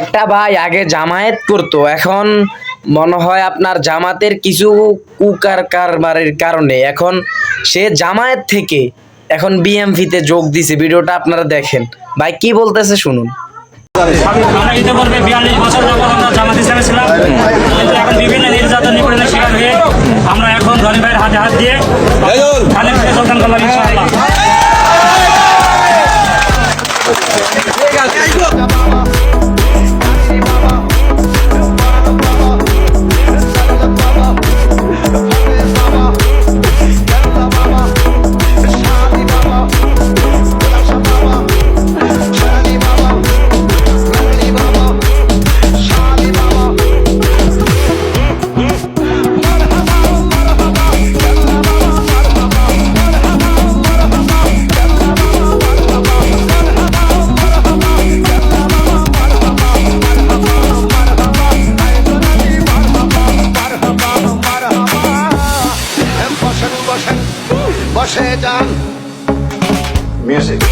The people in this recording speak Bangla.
একটা ভাই আগে জামায়াত করতো এখন মনে হয় আপনার জামাতের কিছু কুকার কারবারের কারণে এখন সে জামায়াত থেকে এখন বিএমপিতে যোগ দিছে ভিডিওটা আপনারা দেখেন। ভাই কি বলতেছে শুনুন। আমরা ইতিপূর্বে বিয়াল্লিশ বছর যাবত আমরা জামাত ইসলামে ছিলাম। কিন্তু এখন বিভিন্ন নির্যাতন নিপীড়নের শিকার হয়ে আমরা এখন ধনী ভাইয়ের হাতে হাত দিয়ে খালেদ যোগদান করলাম ইনশাআল্লাহ। Music.